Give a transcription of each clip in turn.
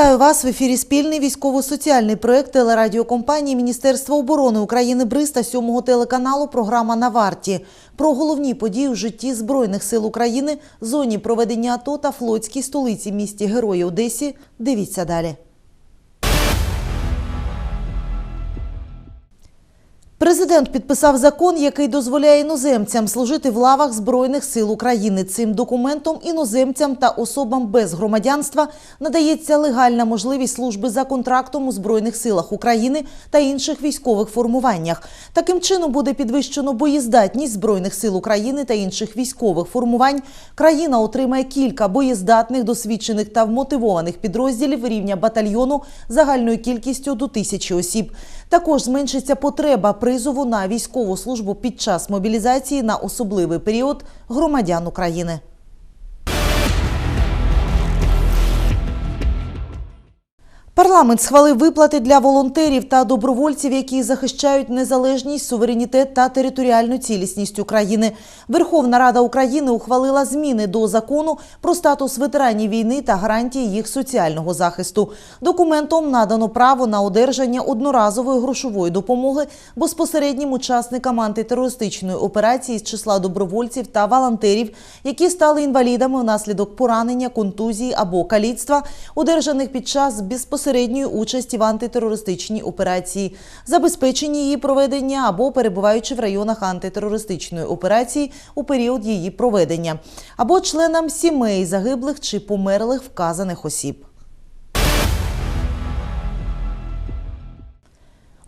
Вітаю вас в ефірі спільний військово-соціальний проект телерадіокомпанії Міністерства оборони України БРИЗ та сьомого телеканалу Програма на варті про головні події у житті Збройних сил України, зоні проведення АТО та флотській столиці місті Герої Одесі. Дивіться далі. Президент підписав закон, який дозволяє іноземцям служити в лавах Збройних сил України. Цим документом іноземцям та особам без громадянства надається легальна можливість служби за контрактом у Збройних силах України та інших військових формуваннях. Таким чином буде підвищено боєздатність Збройних сил України та інших військових формувань. Країна отримає кілька боєздатних, досвідчених та вмотивованих підрозділів рівня батальйону загальною кількістю до тисячі осіб. Також зменшиться потреба призову на військову службу під час мобілізації на особливий період громадян України. Парламент схвалив виплати для волонтерів та добровольців, які захищають незалежність, суверенітет та територіальну цілісність України. Верховна Рада України ухвалила зміни до закону про статус ветеранів війни та гарантії їх соціального захисту. Документом надано право на одержання одноразової грошової допомоги безпосереднім учасникам антитерористичної операції з числа добровольців та волонтерів, які стали інвалідами внаслідок поранення, контузії або каліцтва, одержаних під час безпосередньої участі в антитерористичній операції, забезпечення її проведення або перебуваючи в районах антитерористичної операції у період її проведення, або членам сімей загиблих чи померлих вказаних осіб.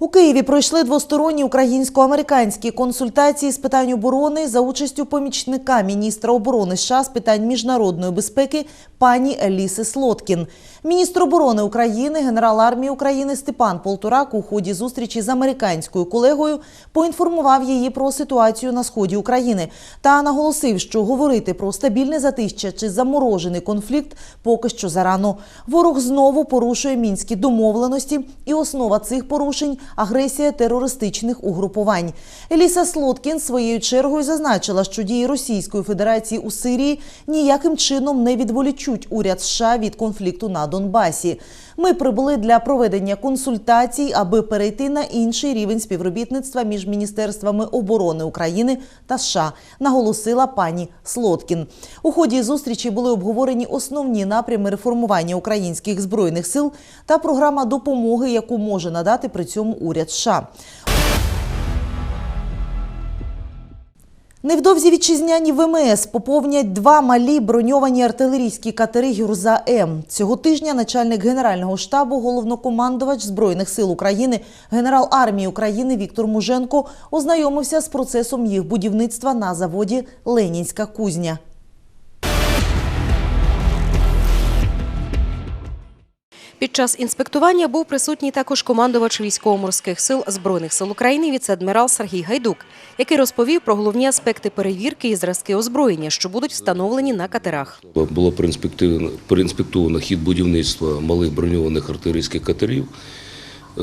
У Києві пройшли двосторонні українсько-американські консультації з питань оборони за участю помічника міністра оборони США з питань міжнародної безпеки пані Еліси Слоткін. Міністр оборони України, генерал армії України Степан Полторак у ході зустрічі з американською колегою поінформував її про ситуацію на сході України та наголосив, що говорити про стабільне затища чи заморожений конфлікт поки що зарано. Ворог знову порушує мінські домовленості, і основа цих порушень агресія терористичних угрупувань. Еліса Слоткін своєю чергою зазначила, що дії Російської Федерації у Сирії ніяким чином не відволічуть уряд США від конфлікту на Донбасі. Ми прибули для проведення консультацій, аби перейти на інший рівень співробітництва між міністерствами оборони України та США, наголосила пані Слоткін. У ході зустрічі були обговорені основні напрями реформування українських збройних сил та програма допомоги, яку може надати при цьому уряд США. Невдовзі вітчизняні ВМС поповнять два малі броньовані артилерійські катери Гюрза М. Цього тижня начальник Генерального штабу, головнокомандувач Збройних сил України, генерал армії України Віктор Муженко ознайомився з процесом їх будівництва на заводі Ленінська кузня. Під час інспектування був присутній також командувач військово-морських сил Збройних сил України віце-адмірал Сергій Гайдук, який розповів про головні аспекти перевірки і зразки озброєння, що будуть встановлені на катерах. Було проінспектовано, хід будівництва малих броньованих артилерійських катерів, е,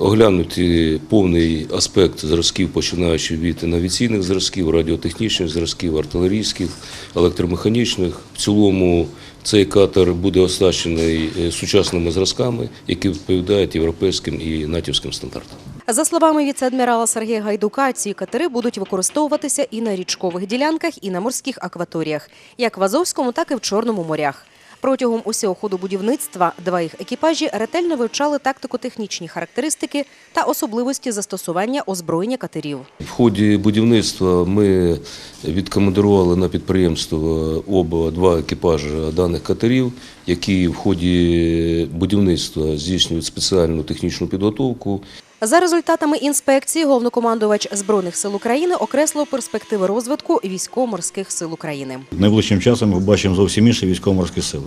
оглянути повний аспект зразків, починаючи від навіційних зразків, радіотехнічних зразків, артилерійських, електромеханічних. В цілому цей катер буде оснащений е, сучасними зразками, які відповідають європейським і натівським стандартам. За словами віце-адмірала Сергія Гайдука, ці катери будуть використовуватися і на річкових ділянках, і на морських акваторіях, як в Азовському, так і в Чорному морях. Протягом усього ходу будівництва два їх екіпажі ретельно вивчали тактико-технічні характеристики та особливості застосування озброєння катерів. В ході будівництва ми відкомандирували на підприємство оба два екіпажі даних катерів, які в ході будівництва здійснюють спеціальну технічну підготовку. За результатами інспекції, головнокомандувач Збройних сил України окреслив перспективи розвитку військово-морських сил України. Найближчим часом ми бачимо зовсім інші військово-морські сили.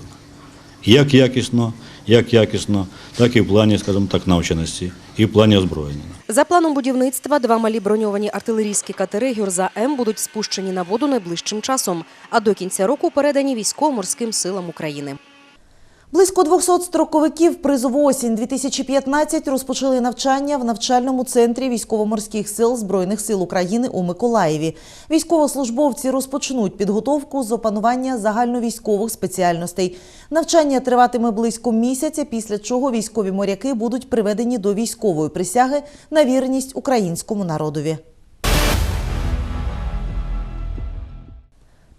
Як якісно, як якісно, так і в плані, скажімо так, навченості, і в плані озброєння. За планом будівництва, два малі броньовані артилерійські катери «Гюрза М» будуть спущені на воду найближчим часом, а до кінця року передані військово-морським силам України. Близько 200 строковиків призову осінь 2015 розпочали навчання в навчальному центрі військово-морських сил Збройних сил України у Миколаєві. Військовослужбовці розпочнуть підготовку з опанування загальновійськових спеціальностей. Навчання триватиме близько місяця, після чого військові моряки будуть приведені до військової присяги на вірність українському народові.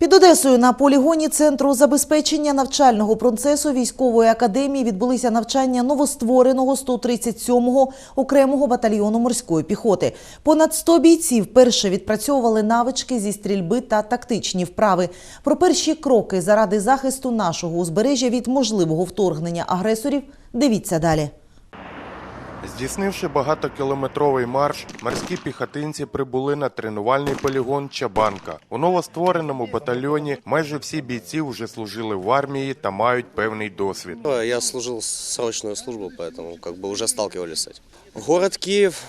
Під Одесою на полігоні Центру забезпечення навчального процесу військової академії відбулися навчання новоствореного 137-го окремого батальйону морської піхоти. Понад 100 бійців перше відпрацьовували навички зі стрільби та тактичні вправи. Про перші кроки заради захисту нашого узбережжя від можливого вторгнення агресорів дивіться далі. Здійснивши багатокілометровий марш, морські піхотинці прибули на тренувальний полігон Чабанка. У новоствореному батальйоні майже всі бійці вже служили в армії та мають певний досвід. Ну, Я служил срочную службу, поэтому как бы уже сталкивались с этим. Город Киев,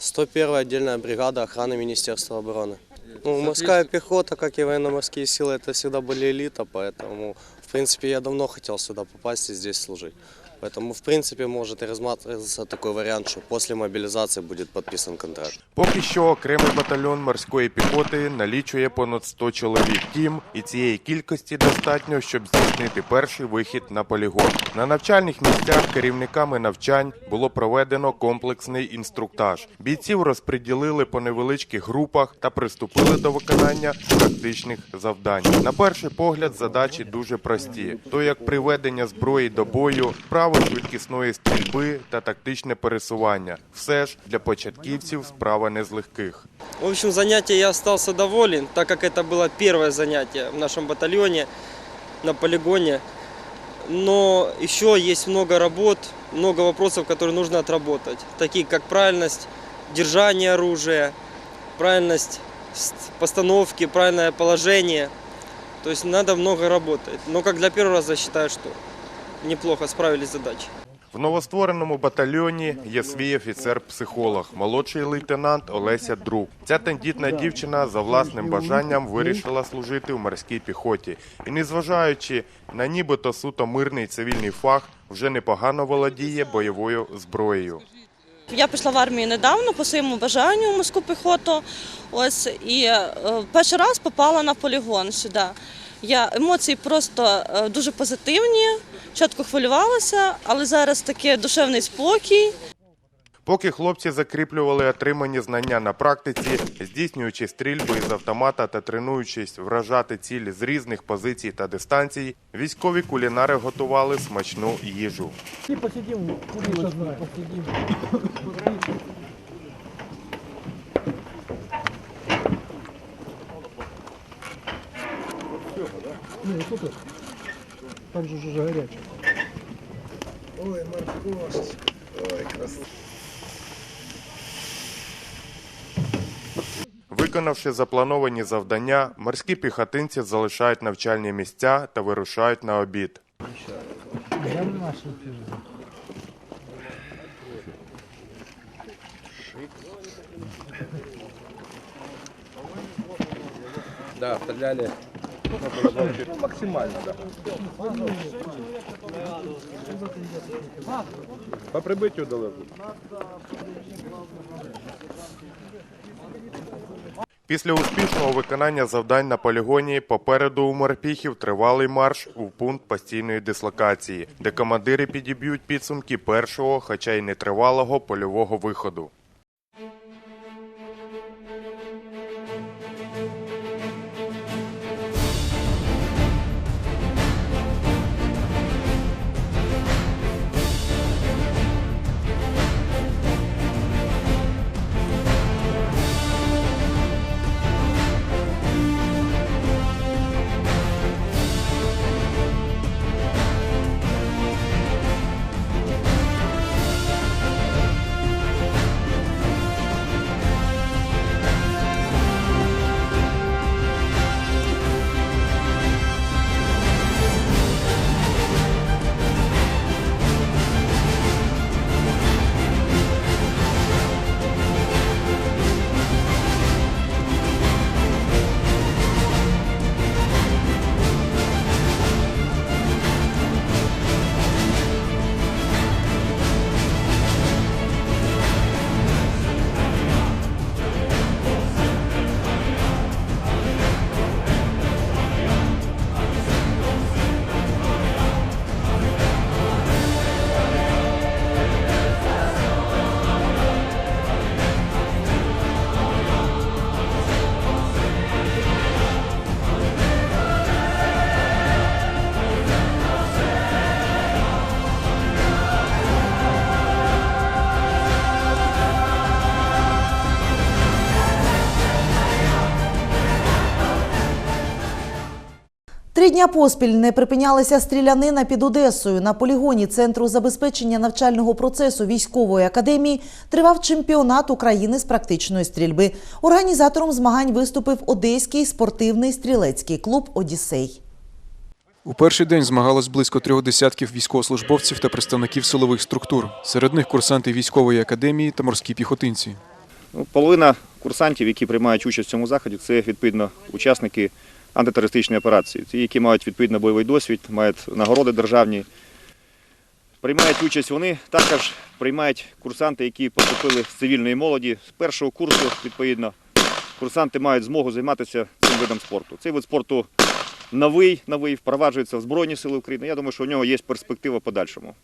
101-я отдельная бригада охраны Министерства обороны. Ну, морская пехота, как и военно-морские силы, это всегда были элита, поэтому, в принципе, я давно хотел сюда попасть и здесь служить. Поэтому, в принципе, может и рассматриваться такой вариант, что после мобилизации будет контракт. Поки що окремий батальйон морської піхоти налічує понад 100 чоловік. Втім, і цієї кількості достатньо, щоб здійснити перший вихід на полігон. На навчальних місцях керівниками навчань було проведено комплексний інструктаж. Бійців розподілили по невеличких групах та приступили до виконання практичних завдань. На перший погляд, задачі дуже прості: то як приведення зброї до бою, право швидкісної стрільби та тактичне пересування. Все ж для початківців справа не з легких. В общем, занятие я остался доволен, так как это было первое занятие в нашем батальоне на полигоне. Но еще есть много работ, много вопросов, которые нужно отработать, такие как правильность держания оружия, правильность с- постановки, правильное положение. То есть надо много работать. Но как для первого раза считаю, что неплохо справились с задачей. В новоствореному батальйоні є свій офіцер-психолог, молодший лейтенант Олеся Друк. Ця тендітна дівчина за власним бажанням вирішила служити в морській піхоті. І незважаючи на нібито суто мирний цивільний фах, вже непогано володіє бойовою зброєю. Я пішла в армію недавно по своєму бажанню в морську піхоту. Ось і е, перший раз попала на полігон сюди. Я емоції просто е, дуже позитивні. Спочатку хвилювалася, але зараз такий душевний спокій. Поки хлопці закріплювали отримані знання на практиці, здійснюючи стрільби із автомата та тренуючись вражати цілі з різних позицій та дистанцій, військові кулінари готували смачну їжу. Виконавши заплановані завдання, морські піхотинці залишають навчальні місця та вирушають на обід. Да, стреляли. Максимально, да. По прибиттю далеко. Після успішного виконання завдань на полігоні попереду у морпіхів тривалий марш у пункт постійної дислокації, де командири підіб'ють підсумки першого, хоча й нетривалого польового виходу. Три дня поспіль не припинялася стрілянина під Одесою. На полігоні Центру забезпечення навчального процесу військової академії тривав чемпіонат України з практичної стрільби. Організатором змагань виступив Одеський спортивний стрілецький клуб Одіссей. У перший день змагалось близько трьох десятків військовослужбовців та представників силових структур. Серед них курсанти військової академії та морські піхотинці. Ну, Половина курсантів, які приймають участь в цьому заході, це відповідно учасники антитерористичної операції. Ті, які мають відповідно бойовий досвід, мають нагороди державні. Приймають участь вони також приймають курсанти, які поступили з цивільної молоді з першого курсу. Відповідно, курсанти мають змогу займатися цим видом спорту. Цей вид спорту новий, новий, впроваджується в Збройні Сили України. Я думаю, що у нього є перспектива подальшому.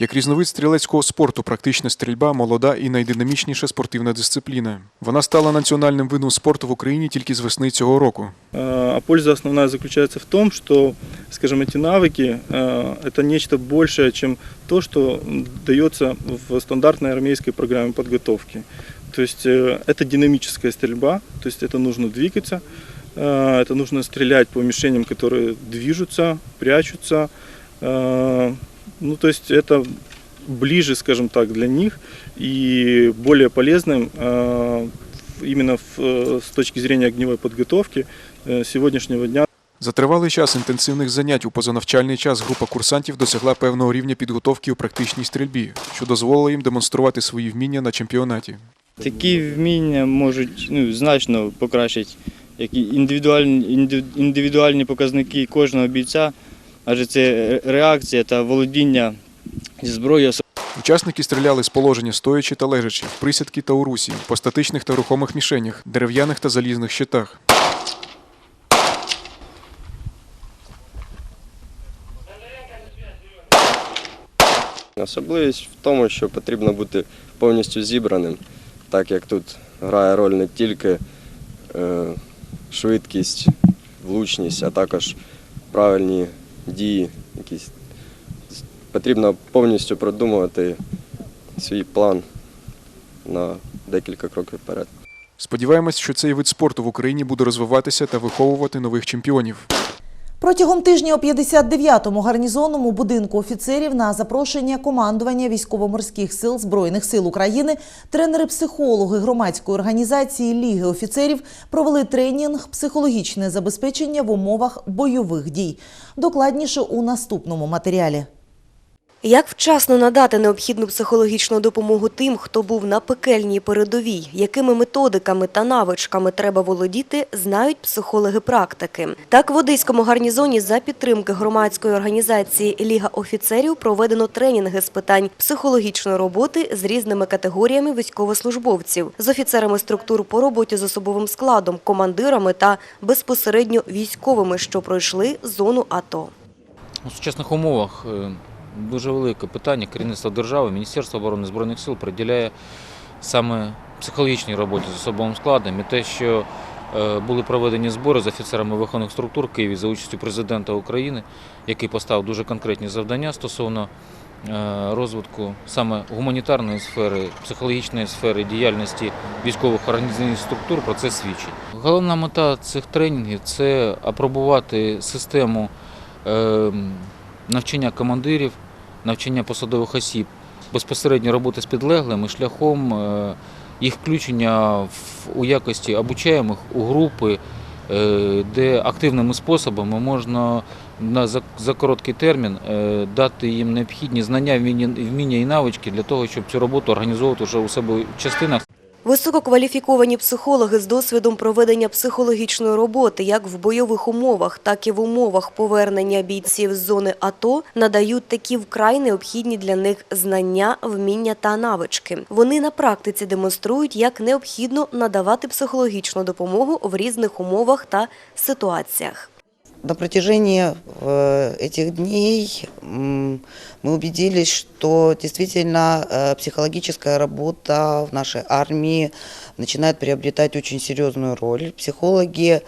Як різновид стрілецького спорту, практична стрільба молода і найдинамічніша спортивна дисципліна. Вона стала національним видом спорту в Україні тільки з весни цього року. А польза основная заключается в том, что, скажем, эти навыки э, – это нечто большее, чем то, что дается в стандартной армейской программе подготовки. То есть э, это динамическая стрельба, то есть это нужно двигаться, э, это нужно стрелять по мишеням, которые движутся, прячутся. Э, Ну, то есть это ближе, скажем так, для них и более полезным э, именно в, э, с точки зрения огневой подготовки э, сегодняшнего дня. За тривалий час інтенсивних занять у позанавчальний час група курсантів досягла певного рівня підготовки у практичній стрільбі, що дозволило їм демонструвати свої вміння на чемпіонаті. Такі вміння можуть ну, значно покращити як і індивідуальні, індив- індивідуальні показники кожного бійця, адже це реакція та володіння зі зброєю Учасники стріляли з положення стоячи та лежачи, в присідки та у русі, по статичних та рухомих мішенях, дерев'яних та залізних щитах. Особливість в тому, що потрібно бути повністю зібраним, так як тут грає роль не тільки е, швидкість, влучність, а також правильні дії. Якісь. Потрібно повністю продумувати свій план на декілька кроків вперед. Сподіваємось, що цей вид спорту в Україні буде розвиватися та виховувати нових чемпіонів. Протягом тижня у 59-му гарнізонному будинку офіцерів на запрошення командування військово-морських сил Збройних сил України тренери-психологи громадської організації Ліги офіцерів провели тренінг психологічне забезпечення в умовах бойових дій. Докладніше у наступному матеріалі. Як вчасно надати необхідну психологічну допомогу тим, хто був на пекельній передовій, якими методиками та навичками треба володіти, знають психологи-практики. Так, в Одеському гарнізоні за підтримки громадської організації Ліга офіцерів проведено тренінги з питань психологічної роботи з різними категоріями військовослужбовців, з офіцерами структур по роботі з особовим складом, командирами та безпосередньо військовими, що пройшли зону АТО. У сучасних умовах е, дуже велике питання керівництва держави, Міністерство оборони Збройних сил приділяє саме психологічній роботі з особовим складом і те, що е, були проведені збори з офіцерами виховних структур Києві за участю президента України, який поставив дуже конкретні завдання стосовно е, розвитку саме гуманітарної сфери, психологічної сфери діяльності військових організаційних структур про це свідчить. Головна мета цих тренінгів це апробувати систему е, навчання командирів, навчання посадових осіб, безпосередньо роботи з підлеглими шляхом е, їх включення у якості обучаємих у групи, е, де активними способами можна на, за, короткий термін е, дати їм необхідні знання, вміння і навички для того, щоб цю роботу організовувати вже у себе в частинах. Висококваліфіковані психологи з досвідом проведення психологічної роботи як в бойових умовах, так і в умовах повернення бійців з зони АТО надають такі вкрай необхідні для них знання, вміння та навички. Вони на практиці демонструють, як необхідно надавати психологічну допомогу в різних умовах та ситуаціях. На протяжении э, этих дней мы убедились, что действительно э, психологическая работа в нашей армии начинает приобретать очень серьезную роль. Психологи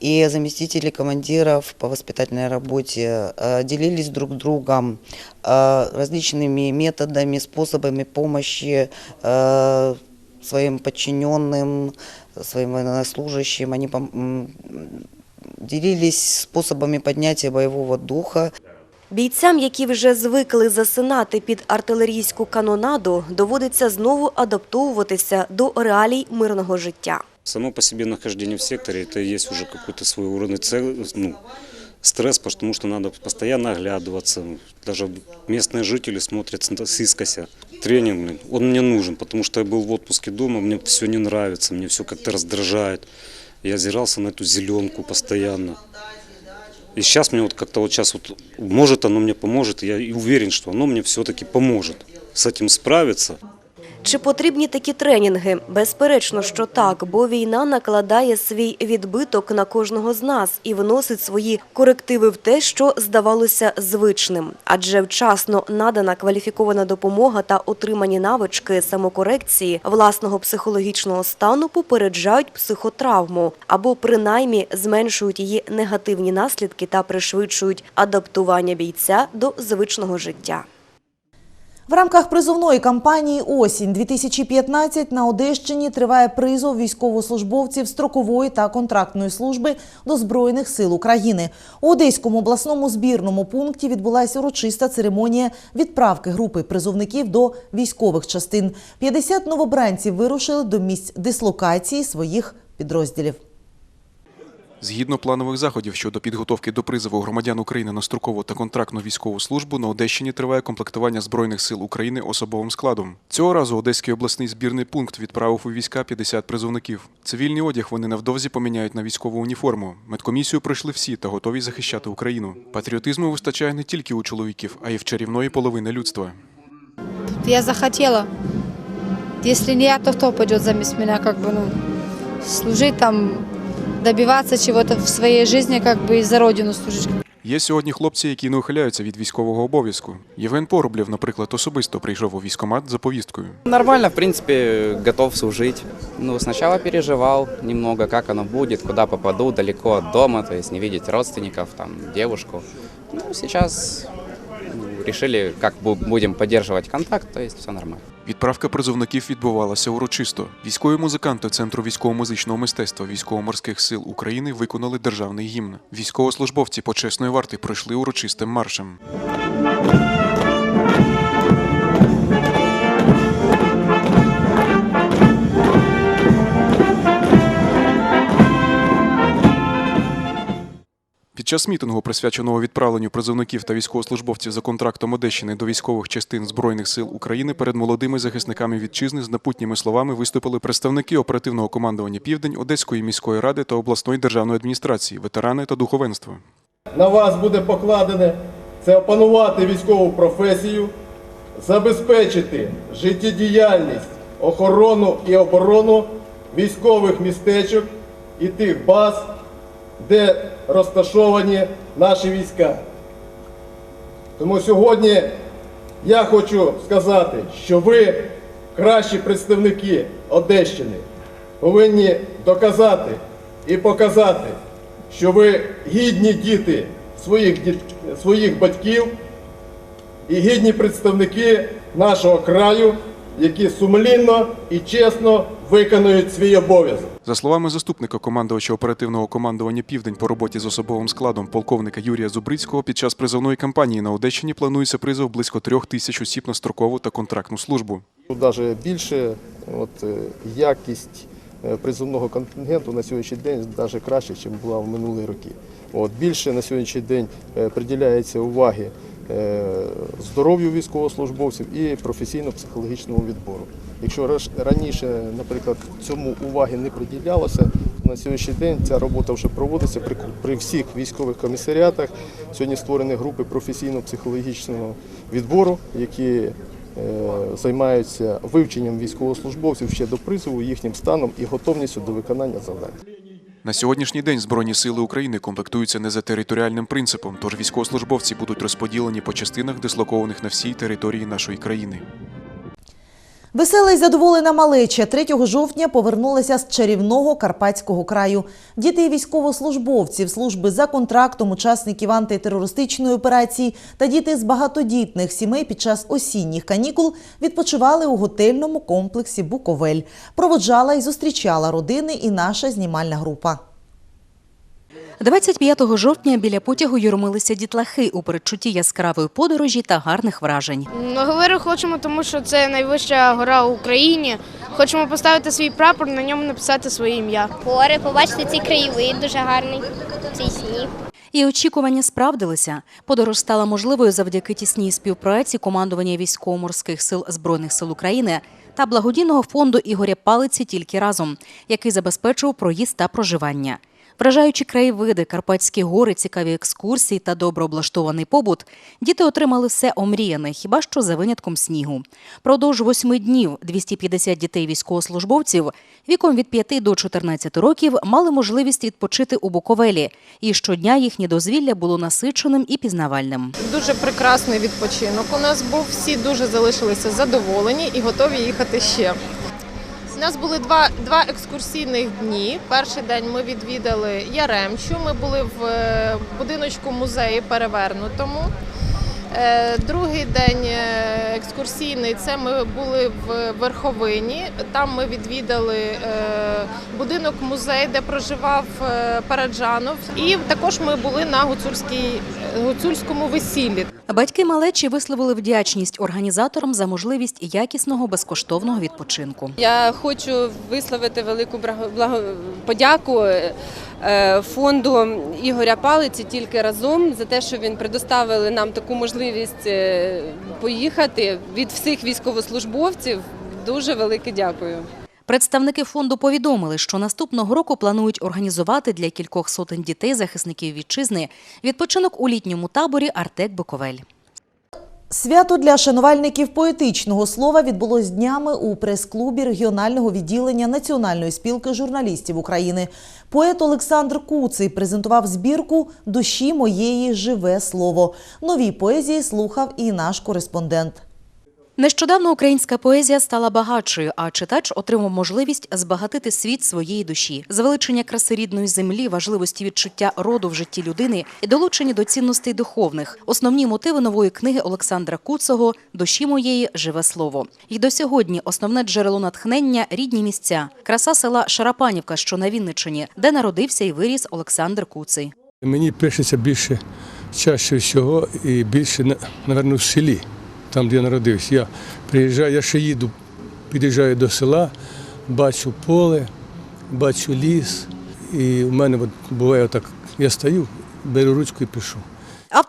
и заместители командиров по воспитательной работе э, делились друг с другом различными методами, способами помощи своим подчиненным, своим военнослужащим. Они пом- м, делились способами поднятия боевого духа. Бійцям, які вже звикли засинати під артилерійську канонаду, доводиться знову адаптовуватися до реалій мирного життя. Само по себе нахождение в секторе это и есть уже какой-то свой уровень цел- ну, стресс, потому что надо постоянно оглядываться. Даже местные жители смотрят с с искося. Тренинг, блин, он мне нужен, потому что я был в отпуске дома, мне все не нравится, мне все как-то раздражает. Я озирался на эту зеленку постоянно. И сейчас мне вот как-то вот сейчас вот, может оно мне поможет, я и уверен, что оно мне все-таки поможет с этим справиться. Чи потрібні такі тренінги? Безперечно, що так, бо війна накладає свій відбиток на кожного з нас і вносить свої корективи в те, що здавалося звичним. Адже вчасно надана кваліфікована допомога та отримані навички самокорекції власного психологічного стану попереджають психотравму або принаймні зменшують її негативні наслідки та пришвидшують адаптування бійця до звичного життя. В рамках призовної кампанії Осінь 2015 на Одещині триває призов військовослужбовців строкової та контрактної служби до Збройних сил України. У Одеському обласному збірному пункті відбулася урочиста церемонія відправки групи призовників до військових частин. 50 новобранців вирушили до місць дислокації своїх підрозділів. Згідно планових заходів щодо підготовки до призову громадян України на строкову та контрактну військову службу на Одещині триває комплектування Збройних сил України особовим складом. Цього разу Одеський обласний збірний пункт відправив у війська 50 призовників. Цивільний одяг вони невдовзі поміняють на військову уніформу. Медкомісію пройшли всі та готові захищати Україну. Патріотизму вистачає не тільки у чоловіків, а й в чарівної половини людства. Я захотела. Если не я, то кто пойдет замест меня, как бы, ну, служить там, добиваться чего-то в своей жизни, как бы и за родину служить. Є сьогодні хлопці, які не ухиляються від військового обов'язку. Євген Порублєв, наприклад, особисто прийшов у військкомат за повісткою. Нормально, в принципе, готов служить. Ну, сначала переживал немного, как оно будет, куда попаду, далеко от дома, то есть не видеть родственников, там, девушку. Ну, сейчас ну, решили, как бу- будем поддерживать контакт, то есть все нормально. Відправка призовників відбувалася урочисто. Військові музиканти Центру військово-музичного мистецтва військово-морських сил України виконали державний гімн. Військовослужбовці почесної варти пройшли урочистим маршем. Під час мітингу, присвяченого відправленню призовників та військовослужбовців за контрактом Одещини до військових частин Збройних сил України перед молодими захисниками вітчизни з напутніми словами виступили представники оперативного командування Південь Одеської міської ради та обласної державної адміністрації, ветерани та духовенство. на вас буде покладене це опанувати військову професію, забезпечити життєдіяльність, охорону і оборону військових містечок і тих баз, де розташовані наші війська. Тому сьогодні я хочу сказати, що ви кращі представники Одещини повинні доказати і показати, що ви гідні діти своїх, своїх батьків і гідні представники нашого краю, які сумлінно і чесно виконують свій обов'язок. За словами заступника командувача оперативного командування Південь по роботі з особовим складом полковника Юрія Зубрицького, під час призовної кампанії на Одещині планується призов близько трьох тисяч осіб на строкову та контрактну службу. Навіть більше от, е, якість е, призовного контингенту на сьогоднішній день навіть краще, ніж була в минулі роки. От, більше на сьогоднішній день е, приділяється уваги здоров'ю військовослужбовців і професійно-психологічному відбору. Якщо раніше, наприклад, цьому уваги не приділялося, на сьогоднішній день ця робота вже проводиться при, при всіх військових комісаріатах. Сьогодні створені групи професійно-психологічного відбору, які е, займаються вивченням військовослужбовців ще до призову, їхнім станом і готовністю до виконання завдань. На сьогоднішній день Збройні сили України комплектуються не за територіальним принципом, тож військовослужбовці будуть розподілені по частинах, дислокованих на всій території нашої країни. Весела й задоволена малеча 3 жовтня повернулася з чарівного Карпатського краю. Діти військовослужбовців служби за контрактом, учасників антитерористичної операції та діти з багатодітних сімей під час осінніх канікул відпочивали у готельному комплексі Буковель. Проводжала і зустрічала родини і наша знімальна група. 25 жовтня біля потягу юрмилися дітлахи у передчутті яскравої подорожі та гарних вражень. Ну, говорю, хочемо, тому що це найвища гора в Україні. Хочемо поставити свій прапор, на ньому написати своє ім'я. Гори, побачити цей краєвид дуже гарний, цей сніг. І очікування справдилися. Подорож стала можливою завдяки тісній співпраці командування військово-морських сил Збройних сил України та благодійного фонду Ігоря Палиці тільки разом, який забезпечував проїзд та проживання. Вражаючі краєвиди, Карпатські гори, цікаві екскурсії та добре облаштований побут, діти отримали все омріяне, хіба що за винятком снігу. Продовж восьми днів 250 дітей військовослужбовців віком від 5 до 14 років мали можливість відпочити у Буковелі, і щодня їхнє дозвілля було насиченим і пізнавальним. Дуже прекрасний відпочинок у нас був. Всі дуже залишилися задоволені і готові їхати ще. У нас були два, два екскурсійних дні. Перший день ми відвідали Яремчу. Ми були в е, будиночку музею перевернутому. Е, Другий день е, екскурсійний це ми були в Верховині. Там ми відвідали будинок музей, де проживав Параджанов. І також ми були на гуцульській гуцульському весіллі. Батьки малечі висловили вдячність організаторам за можливість якісного безкоштовного відпочинку. Я хочу висловити велику подяку е, фонду Ігоря Палиці тільки разом за те, що він предоставили нам таку можливість е, поїхати від всіх військовослужбовців. Дуже велике дякую. Представники фонду повідомили, що наступного року планують організувати для кількох сотень дітей захисників вітчизни відпочинок у літньому таборі Артек Буковель. Свято для шанувальників поетичного слова відбулось днями у прес-клубі регіонального відділення Національної спілки журналістів України. Поет Олександр Куций презентував збірку Душі моєї живе слово. Нові поезії слухав і наш кореспондент. Нещодавно українська поезія стала багатшою, а читач отримав можливість збагатити світ своєї душі, звеличення краси рідної землі, важливості відчуття роду в житті людини і долучення до цінностей духовних. Основні мотиви нової книги Олександра Куцого Душі моєї живе слово. І до сьогодні основне джерело натхнення рідні місця, краса села Шарапанівка, що на Вінниччині, де народився і виріс Олександр Куций. Мені пишеться більше чаще всього і більше, на- напевно, в селі, там, де я народився. Я приїжджаю, я ще їду, під'їжджаю до села, бачу поле, бачу ліс. І в мене от буває так, я стою, беру ручку і пишу.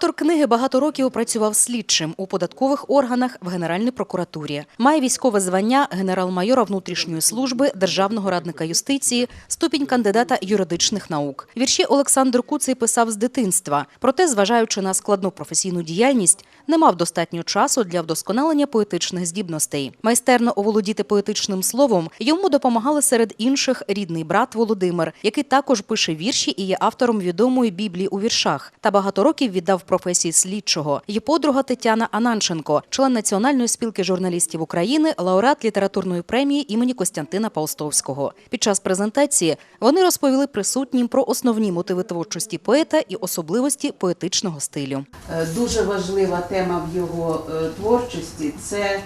Автор книги багато років працював слідчим у податкових органах в Генеральній прокуратурі. Має військове звання генерал-майора внутрішньої служби, державного радника юстиції, ступінь кандидата юридичних наук. Вірші Олександр Куций писав з дитинства. Проте, зважаючи на складну професійну діяльність, не мав достатньо часу для вдосконалення поетичних здібностей. Майстерно оволодіти поетичним словом йому допомагали серед інших рідний брат Володимир, який також пише вірші і є автором відомої біблії у віршах, та багато років віддав професії слідчого. Її подруга Тетяна Ананченко, член Національної спілки журналістів України, лауреат літературної премії імені Костянтина Паустовського. Під час презентації вони розповіли присутнім про основні мотиви творчості поета і особливості поетичного стилю. Е, Дуже важлива тема в його е, творчості це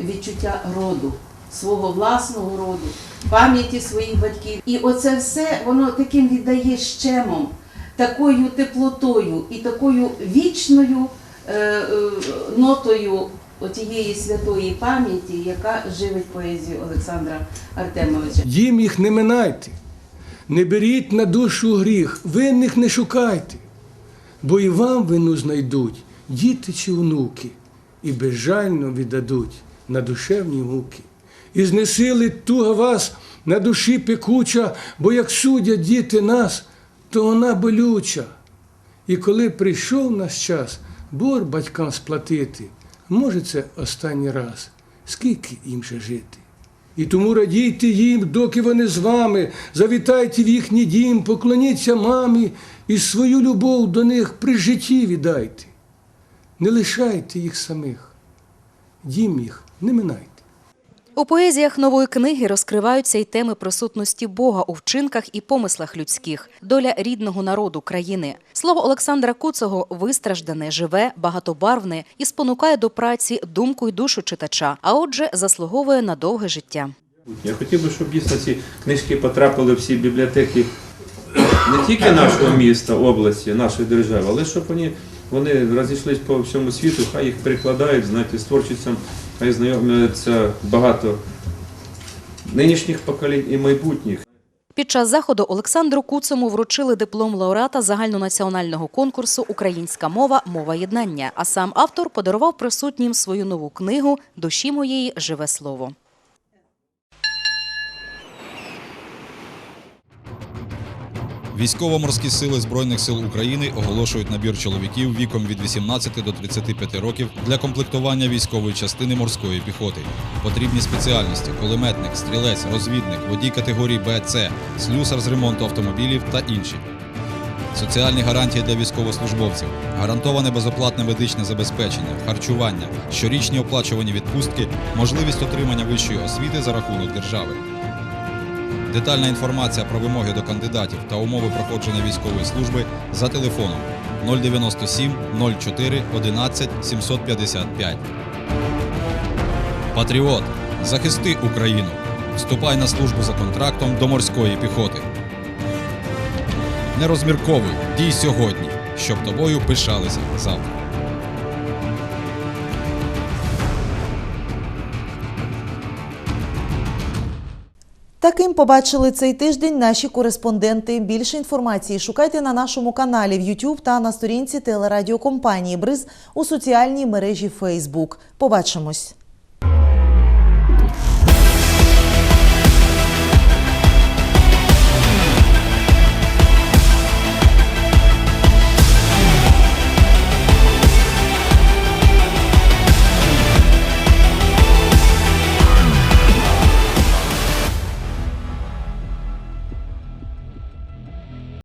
відчуття роду, свого власного роду, пам'яті своїх батьків. І оце все воно таким віддає щемом, такою теплотою і такою вічною е, е, нотою отієї святої пам'яті, яка живить поезію Олександра Артемовича. Їм їх не минайте, не беріть на душу гріх, винних не шукайте, бо і вам вину знайдуть діти чи онуки, і безжально віддадуть на душевні муки. І знесили туга вас на душі пекуча, бо як судять діти нас, то вона болюча. І коли прийшов наш час бор батькам сплатити, може це останній раз, скільки їм ще жити? І тому радійте їм, доки вони з вами, завітайте в їхній дім, поклоніться мамі і свою любов до них при житті віддайте. Не лишайте їх самих, дім їх не минайте. У поезіях нової книги розкриваються й теми присутності Бога у вчинках і помислах людських, доля рідного народу країни. Слово Олександра Куцого вистраждане, живе, багатобарвне і спонукає до праці думку й душу читача, а отже, заслуговує на довге життя. Я хотів би, щоб дійсно ці книжки потрапили в всі бібліотеки не тільки нашого міста, області, нашої держави, але щоб вони, вони розійшлись по всьому світу, хай їх перекладають, знаєте, з творчістю, хай знайомляться багато нинішніх поколінь і майбутніх. Під час заходу Олександру Куцому вручили диплом лауреата загальнонаціонального конкурсу Українська мова мова єднання. А сам автор подарував присутнім свою нову книгу Душі моєї живе слово. Військово-морські сили Збройних сил України оголошують набір чоловіків віком від 18 до 35 років для комплектування військової частини морської піхоти. Потрібні спеціальності: кулеметник, стрілець, розвідник, водій категорії Б, С, слюсар з ремонту автомобілів та інші. Соціальні гарантії для військовослужбовців, гарантоване безоплатне медичне забезпечення, харчування, щорічні оплачувані відпустки, можливість отримання вищої освіти за рахунок держави. Детальна інформація про вимоги до кандидатів та умови проходження військової служби за телефоном 097 04 11 755. Патріот. Захисти Україну. Вступай на службу за контрактом до морської піхоти. Не розмірковуй, дій сьогодні, щоб тобою пишалися завтра. Таким побачили цей тиждень наші кореспонденти. Більше інформації шукайте на нашому каналі в YouTube та на сторінці телерадіокомпанії Бриз у соціальній мережі Facebook. Побачимось.